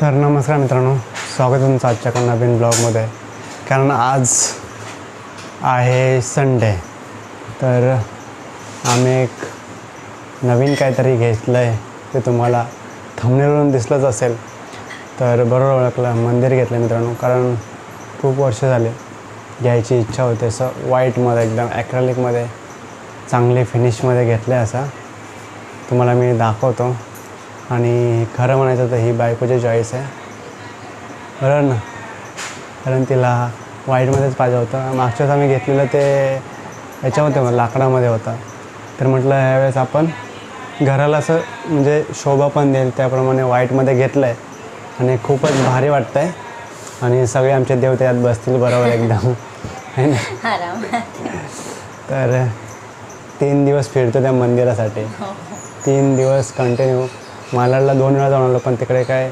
तर नमस्कार मित्रांनो स्वागत आहे तुमचं आजच्या एका नवीन ब्लॉगमध्ये. कारण आज आहे संडे तर आम्ही एक नवीन काहीतरी घेतलं आहे ते तुम्हाला थंबनेलवरून दिसलंच असेल. तर बरोबर ओळखलं मंदिर घेतलं मित्रांनो कारण खूप वर्ष झाले घ्यायची इच्छा होते. असं व्हाईटमध्ये एकदम ॲक्रॅलिकमध्ये चांगले फिनिशमध्ये घेतलं आहे असं. तुम्हाला मी दाखवतो. आणि खरं म्हणायचं तर ही बायकोची चॉईस आहे. बरोबर ना कारण तिला व्हाईटमध्येच पाहिजे होतं. मागच्याच आम्ही घेतलेलं ते याच्यामध्ये होतं लाकडामध्ये होतं. तर म्हटलं ह्यावेळेस आपण घराला असं म्हणजे शोभा पण देईल त्याप्रमाणे व्हाईटमध्ये घेतलं आहे आणि खूपच भारी वाटतं आहे आणि सगळे आमचे देव त्यात बसतील बरोबर एकदम. आहे ना? तर तीन दिवस फिरतो त्या मंदिरासाठी. तीन दिवस कंटिन्यू मालाडला दोन वेळा जाऊन आलो पण तिकडे काय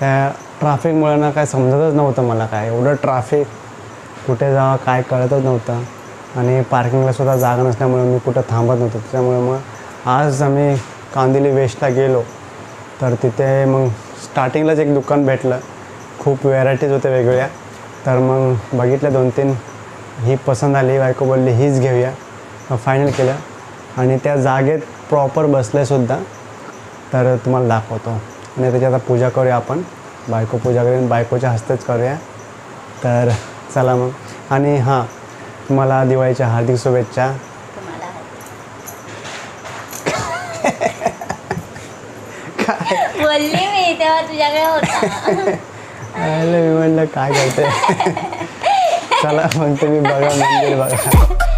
त्या ट्राफिकमुळे ना काय समजतच नव्हतं मला काय. एवढं ट्राफिक कुठे जावं काय कळतच नव्हतं. आणि पार्किंगला सुद्धा जागा नसल्यामुळे मी कुठं थांबत नव्हतो. त्यामुळे मग आज आम्ही कांदिली वेस्टला गेलो. तर तिथे मग स्टार्टिंगलाच एक दुकान भेटलं. खूप व्हेरायटीज होत्या वेगवेगळ्या. तर मग बघितल्या दोन तीन. ही पसंत आली बायको बोलली हीच घेऊया. फायनल केलं. आणि त्या जागेत प्रॉपर बसल्यासुद्धा तर तुम्हाला दाखवतो. आणि त्याची आता पूजा करूया आपण. बायको पूजा करून बायकोच्या हस्तेच करूया. तर चला मग. आणि हां तुम्हाला दिवाळीच्या हार्दिक शुभेच्छा. बोलली मी तेव्हा तुझ्याकडे होता. अरे मी म्हणलं काय करते? चला मग तुम्ही बघा मंदिर बघा.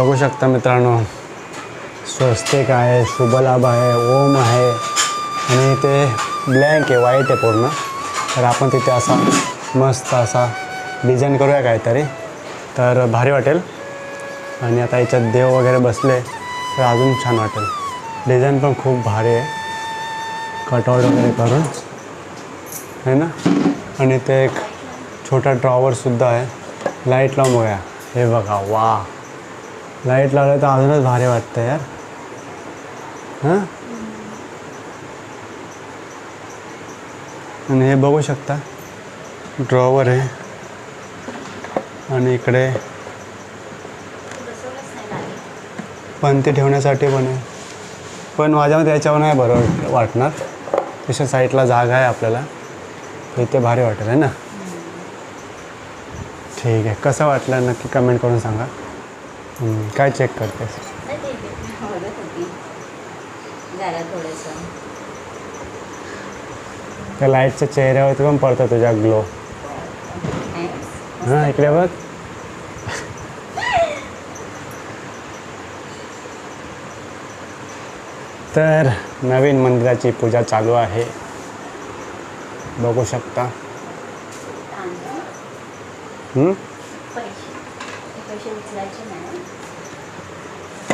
बघू शकता मित्रांनो स्वस्तिक आहे शुभलाभ आहे ओम आहे आणि ते ब्लँक आहे वाईट आहे पूर्ण. तर आपण तिथे असा मस्त असा डिझाईन करूया काहीतरी. तर भारी वाटेल. आणि आता याच्यात देव वगैरे बसले तर अजून छान वाटेल. डिझाईन पण खूप भारी आहे. कटआउट वगैरे करून. आहे ना? आणि ते एक छोटा ड्रॉवरसुद्धा आहे. लाइट लावून बघा हे बघा वा लाइट लावलं तर अजूनच भारी वाटतं यार. हां? आणि हे बघू शकता ड्रॉवर आहे. आणि इकडे पण ते ठेवण्यासाठी पण आहे. पण माझ्यामध्ये याच्यावर नाही बरोबर वाटणार. तशा साईडला जागा आहे आपल्याला. इथे भारी वाटेल आहे ना? ठीक आहे. कसं वाटलं नक्की कमेंट करून सांगा. हम्म, काय चेक करतेस होती थोडंसं. त्या लाईटच्या चेहऱ्यावरती पण पडतं तुझ्या ग्लो हां इकडे बघ. तर नवीन मंदिराची पूजा चालू आहे. बघू शकता. हम्म? पैसे. पैसे उचलायचे नाही.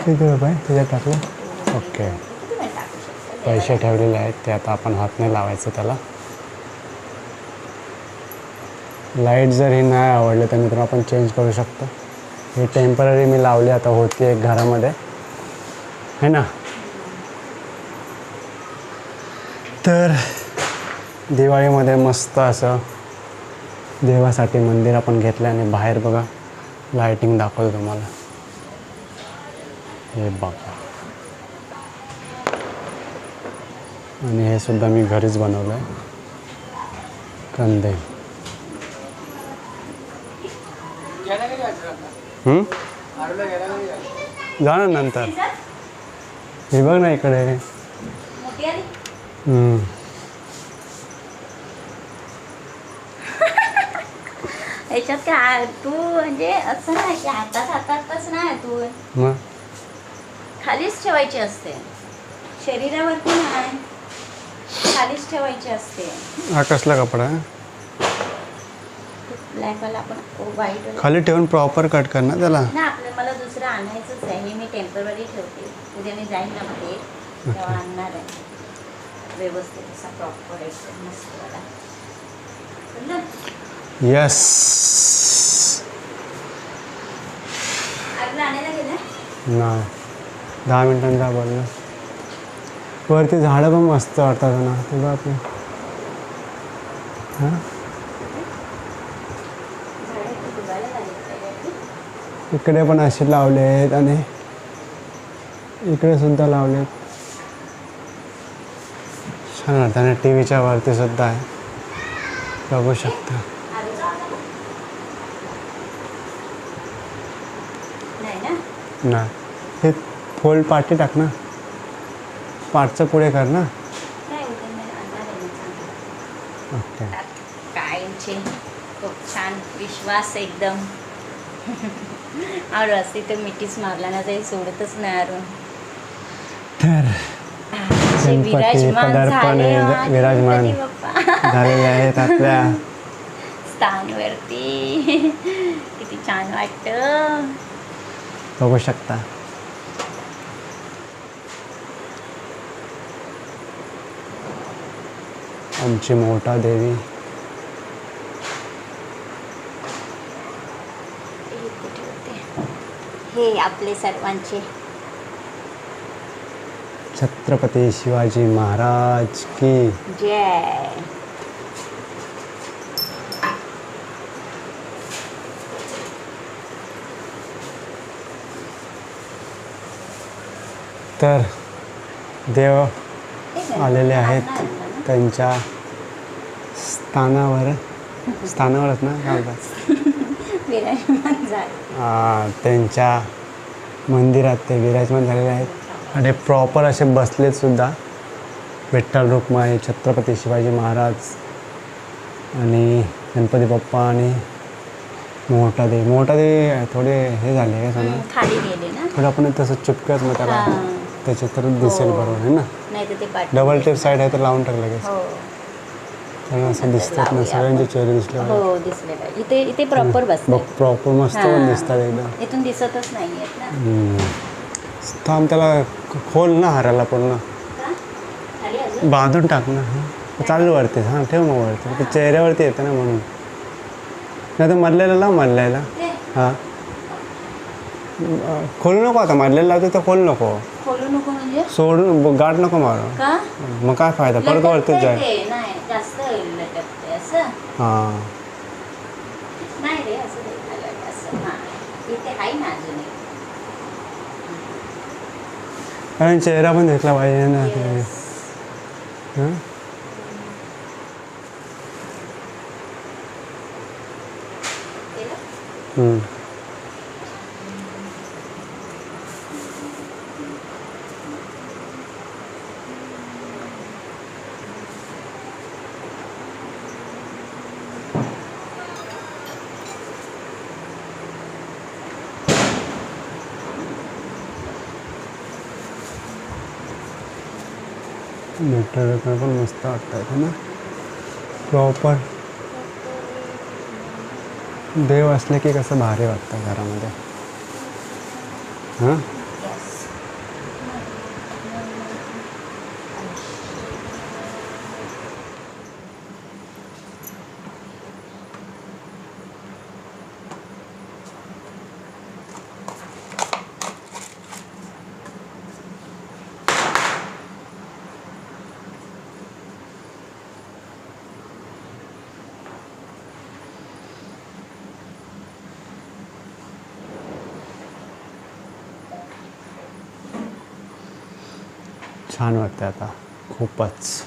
किती रुपये त्याच्यात टाकलं ओके. पैसे ठेवलेले आहेत ते आता आपण हात नाही लावायचं त्याला. लाइट जर हे नाही आवडलं तर मित्रांनो आपण चेंज करू शकतो. हे टेंपररी मी लावली आता होती एक घरामध्ये. है ना? तर दिवाळीमध्ये मस्त असं देवासाठी मंदिर आपण घेतलं आणि बाहेर बघा. लाईटिंग दाखवतो तुम्हाला. हे बघा. आणि हे सुद्धा मी घरीच बनवलं आहे कंदे? जा ना नंतर. हे बघ ना इकडे. याच्यात काय तू म्हणजे असं नाही की हातात हातातच नाही तू. मग? खालीच ठेवायची असते. शरीरावरती नाही खालीच ठेवायची असते. हा कसला कपडा आहे ब्लॅकवाला आपण व्हाईट खाली ठेवून प्रॉपर कट कर ना त्याला? ना आपलं मला दुसरं आणायचंच आहे. हे मी टेंपररी ठेवते. उद्या मी जाईन ना मध्ये. तेव्हा आणणार आहे. व्यवस्थित असा प्रॉपर एकदम येस आणायला गेलं? नाही. दहा मिनिटांचा बोललो वरती झाडं पण मस्त वाटतात ना. ते बघ आपलं. हां? इकडे पण असे लावले आहेत आणि इकडे सुद्धा लावलेत. छान वाटतं आणि टी व्हीच्या वरती सुद्धा आहे. बघू शकता. ना? हे फोल्ड पाठी टाक ना. पाठचं पुढे कर ना. ओके. खूप छान विश्वास एकदम. और रस्ते तर मिठीच मारला ना तरी सोडतच नाही अरुण. तर असे गणपती पदार्पण विराजमान. झालेले आहेत आपल्या. स्थानवरती. किती छान वाटतं. बघू शकता. आमची मोठा देवी. हे हे आपले सर्वांचे. छत्रपती शिवाजी महाराज की. जय. तर देव आलेले आहेत? त्यांच्या स्थानावर स्थानावरच ना काय आ, त्यांच्या मंदिरात ते विराजमान झालेले आहेत. आणि प्रॉपर असे बसलेत सुद्धा विठ्ठल रुक्माई छत्रपती शिवाजी महाराज आणि गणपती बाप्पा आणि मोठा देवी मोठा देवी थोडे हे झाले काय सांगा थोडं आपण तसं चिपकत मग त्याला. हा. त्याचे तर दिसेल हो. बरोबर आहे ना? तर ते पाठ डबल टेप साईड आहे तर लावून टाकलं लगेच. हो. असं दिसतात ना लावूया सगळ्यांचे चेहरे दिसले पाहिजे. हो दिसले पाहिजे. इथे इथे प्रॉपर बघ बसले. प्रॉपर मस्त पण हा. दिसतात एकदम. इथून दिसतच नाही आहेत ना. हम्म. थांब त्याला खोल ना हाराला पूर्ण. का? खाली अजून बांधून टाक ना. हां चालू वरती हां ठेव मग वरती. ते चेहऱ्यावरती येतं ना म्हणून. नाही तर मधल्याला लाव मधल्याला. ते हां. खोलू नको आता मधल्याला लावते तर खोलू नको. खोलू नको म्हणजे? सोडून गाठ नको मारू. का? मग काय फायदा? परत वरतीच लटकतंय जाय. ते. नाही जास्त लटकते असं. हां. नाही रे असं नाही झालं. असं हां इथे आहे ना अजून एक. कारण चेहरा पण दिसला पाहिजे ना. Yes. हां? मीटर वेटर पण मस्त वाटतात है ना? प्रॉपर देव असले की कसं भारी वाटतं घरामध्ये. हां? छान वाटतं आता. खूपच.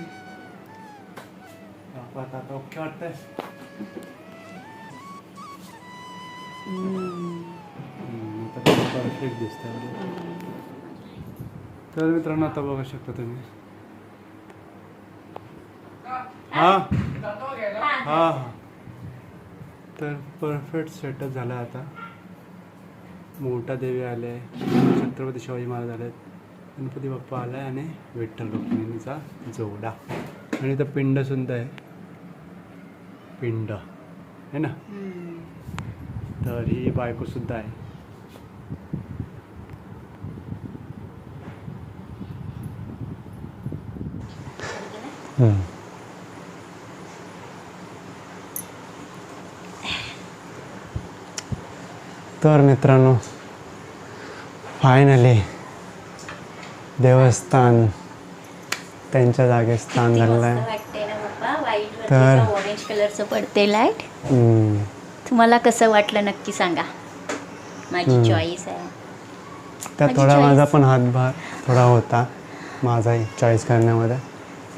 आता आता ओके वाटतंय. परफेक्ट दिसतंय तर मित्रांनो आता बघू शकता तुम्ही हा हा हा तर परफेक्ट सेटअप झाला आता. मोठा देवी आले छत्रपती शिवाजी महाराज आलेत. गणपती बाप्पा आलाय आणि विठ्ठल रुक्मिणीचा जोडा. आणि इथं पिंड सुद्धा आहे. पिंड आहे ना. तर ही बायको सुद्धा आहे. तर मित्रांनो फायनली देवस्थान त्यांच्या जागी स्थान झालेलं आहे वाटते ना बाप्पा व्हाईट तर- ऑरेंज कलरचं पडते लाइट. तुम्हाला कसं वाटलं नक्की सांगा. माझी. चॉईस आहे. त्यात माझी थोडा माझा. पण हातभार थोडा होता. माझाही चॉईस करण्यामध्ये.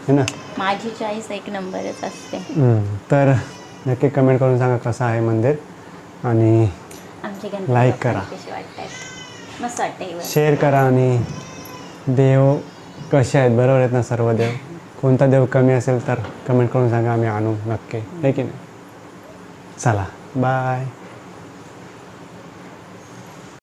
है ना? माझी चॉईस एक नंबरच असते. तर नक्की कमेंट करून सांगा कसं आहे मंदिर. आणि बाप्पा करा. शेअर करा आणि देव कसे आहेत. बरोबर आहेत ना सर्व देव? कोणता देव कमी असेल तर कमेंट करून सांगा आम्ही आणू नक्की आहे की नाही चला बाय